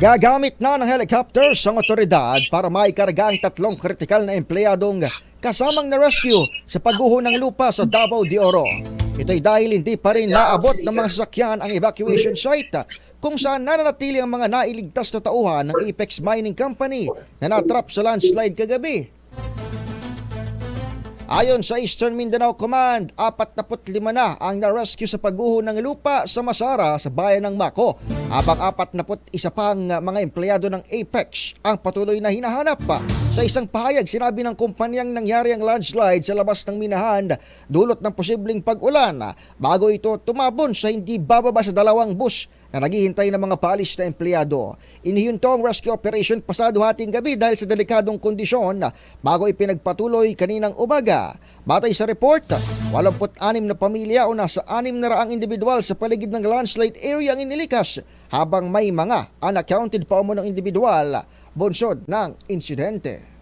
Gagamit na ng helicopters ang otoridad para maikarga ang tatlong kritikal na empleyadong kasamang na-rescue sa pagguho ng lupa sa Davao de Oro. Ito'y dahil hindi pa rin naabot ng mga sasakyan ang evacuation site kung saan nananatili ang mga nailigtas na tauhan ng Apex Mining Company na natrap sa landslide kagabi. Ayon sa Eastern Mindanao Command, 45 na ang na-rescue sa pagguho ng lupa sa Masara sa bayan ng Mako, habang 41 pang mga empleyado ng Apex ang patuloy na hinahanap pa. Sa isang pahayag, sinabi ng kumpanyang nangyari ang landslide sa labas ng minahan dulot ng posibleng pag-ulan bago ito tumabon sa hindi bababa sa dalawang bus na naghihintay ng mga paalis na empleyado. Inihunto ang rescue operation pasado hating gabi dahil sa delikadong kondisyon bago ipinagpatuloy kaninang umaga. Batay sa report, 86 na pamilya o nasa 6 na raang individual sa paligid ng landslide area ang inilikas habang may mga unaccounted pa umunong individual bunsod ng insidente.